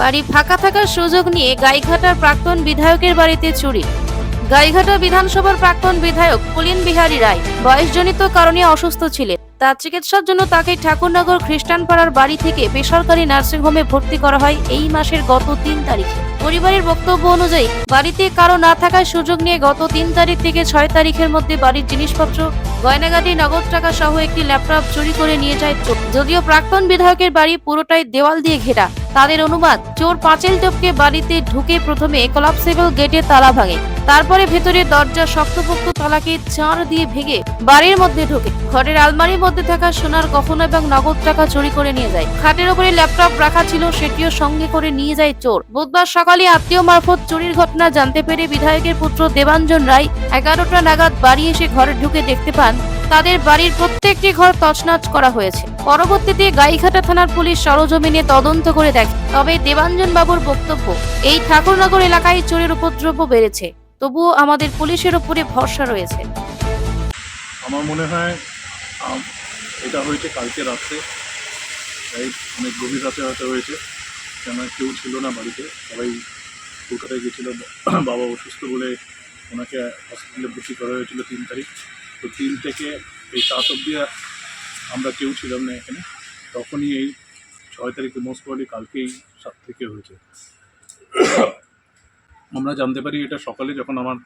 বাড়ি ফাঁকা থাকার সুযোগ নিয়ে গাইঘাটার প্রাক্তন বিধায়কের বাড়িতে চুরি। গাইঘাটা বিধানসভার প্রাক্তন বিধায়ক পুলিন বিহারী রায় বয়সজনিত কারণে অসুস্থ ছিলেন। তার চিকিৎসার জন্য তাকে ঠাকুরনগর খ্রিস্টান পাড়ার বাড়ি থেকে বেসরকারি নার্সিংহোমে ভর্তি করা হয় এই মাসের গত তিন তারিখে। পরিবারের বক্তব্য অনুযায়ী, বাড়িতে কারও না থাকার সুযোগ নিয়ে গত তিন তারিখ থেকে ছয় তারিখের মধ্যে বাড়ির জিনিসপত্র, গয়নাগাটি, নগদ টাকা সহ একটি ল্যাপটপ চুরি করে নিয়ে যায় যদিও প্রাক্তন বিধায়কের বাড়ি পুরোটাই দেওয়াল দিয়ে ঘেরা তাদের অনুমান চোর পাঁচিল টপকে বাড়িতে ঢুকে প্রথমে কলাপসেবল গেটে তালা ভাঙে। তারপরে ভেতরে দরজা শক্তপোক্ত তালাকে চাঁড় দিয়ে ভেঙে বাড়ির মধ্যে ঢোকে। ঘরের আলমারির মধ্যে থাকা সোনার গহনা এবং নগদ টাকা চুরি করে নিয়ে যায়। খাটের উপরে ল্যাপটপ রাখা ছিল, সেটিও সঙ্গে করে নিয়ে যায় চোর। বুধবার সকালে আত্মীয় মারফত চুরির ঘটনা জানতে পেরে বিধায়কের পুত্র দেবাঞ্জন রায় এগারোটা নাগাদ বাড়ি এসে ঘরে ঢুকে দেখতে পান তাদের বাড়ির প্রত্যেকটি ঘর তছনছ করা হয়েছে। পরবর্তীতে গাইঘাটা থানার পুলিশ সরজমিনে তদন্ত করে দেখে। তবে দেবাঞ্জন বাবুর বক্তব্য, এই ঠাকুরনগর এলাকায় চোরের উপদ্রব বেড়েছে। তবুও আমাদের পুলিশের উপরে ভরসা রয়েছে। আমার মনে হয় এটা হয়েছে কালকে রাত্রে। রাইট অনেক গভীর রাতে হয়তো হয়েছে। কেন কেউ ছিল না বাড়িতে। সবাই কলকাতায় গেছিল। বাবা অসুস্থ বলে ওনাকে হসপিটালে ভর্তি করা হয়েছিল তিন তারিখ। তো তিন থেকে এই সাত অব্দি আমরা কেউ ছিলাম না এখানে। তখনই এই ছয় তারিখে মোস্ট প্রবলি কালকেই সাত থেকে হয়েছে। আমরা জানতে পারি এটা সকালে যখন আমার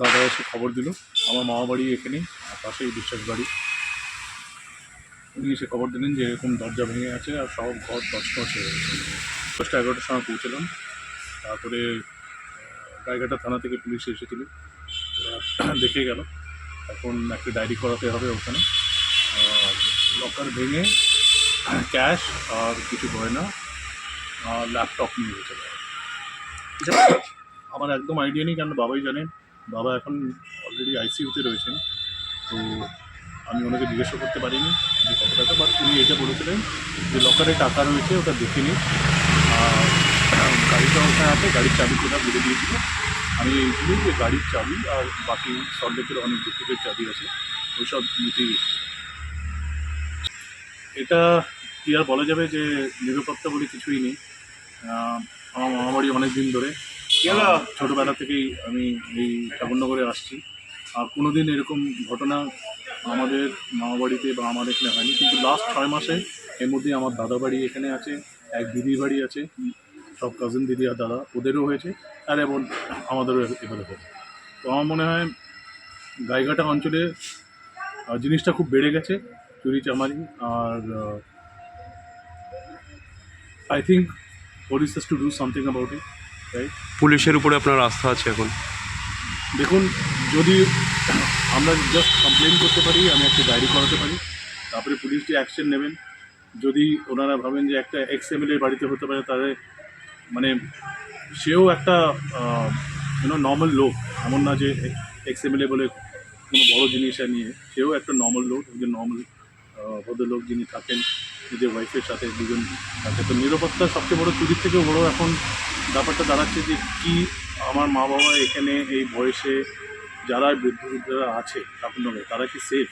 দাদা এসে খবর দিল, আমার মামা বাড়ি আর পাশেই বিশ্বাস বাড়ি। উনি এসে খবর দিলেন যে এরকম দরজা ভেঙে আছে আর সব ঘর তছনছ হয়ে গেছে। দশটা এগারোটার সময় পৌঁছলাম। তারপরে গাইঘাটা থানা থেকে পুলিশ এসেছিল। দেখে গেল। এখন একটা ডায়েরি করাতে হবে ওখানে। লকার ভেঙে ক্যাশ আর কিছু গয়না আর ল্যাপটপ নিয়ে গেছে আমার একদম আইডিয়া নেই কারণ বাবাই জানেন। বাবা এখন অলরেডি আইসিইউতে রয়েছেন। তো আমি ওনাকে জিজ্ঞাসা করতে পারিনি যে কত টাকা বাট উনি এটা বলেছিলেন যে লকারে টাকা রয়েছে, ওটা দেখে নিন। আর গাড়িটা ওখানে আছে, গাড়ির চাবি কোথা বলে দিয়েছিল। আমি এইগুলি যে গাড়ির চাবি আর বাকি সল্টেকের অনেক ডুপ্লিকেট চাবি আছে ওইসব নিতেই গেছি এটা কি আর বলা যাবে যে নিরাপত্তা বলে কিছুই নেই। আমার মামাবাড়ি অনেক দিন ধরে ছোটবেলা থেকেই আমি এই ঠাকুরনগরে আসছি। আর কোনোদিন এরকম ঘটনা আমাদের মামাবাড়িতে বা আমার এখানে হয়নি। কিন্তু লাস্ট ছয় মাসে এর মধ্যে আমার দাদা বাড়ি এখানে আছে এক দিদির বাড়ি আছে। সব কাজিন দিদি আর দাদা ওদেরও হয়েছে আর এবং আমাদেরও এবারে হবে তো আমার মনে হয় গাইঘাটা অঞ্চলে জিনিসটা খুব বেড়ে গেছে চুরি চামারি আর I think police to do something about it right পুলিশের উপরে আপনার আস্থা আছে এখন? দেখুন যদি আমরা জাস্ট কমপ্লেন করতে পারি আমি একটা ডায়েরি করাতে পারি তারপরে পুলিশ যে অ্যাকশন নেবেন। যদি ওনারা ভাবেন যে একটা এক্স এমএলএর বাড়িতে হতে পারে তাহলে মানে সেও একটা কোনো নর্মাল লোক। এমন না যে এক্স এমএলএ বলে কোনো বড় জিনিস নিয়ে। সেও একটা নর্মাল লোক, একজন নর্মাল ভদ্রলোক যিনি থাকেন, নিজের ওয়াইফের সাথে, দুজন থাকে তো নিরাপত্তা সবচেয়ে বড় চুরির থেকেও বড় এখন ব্যাপারটা দাঁড়াচ্ছে যে কি আমার মা বাবা এখানে এই বয়সে যারা বৃদ্ধ বৃদ্ধরা আছে, ঠাকুরনগরে, তারা কি সেফ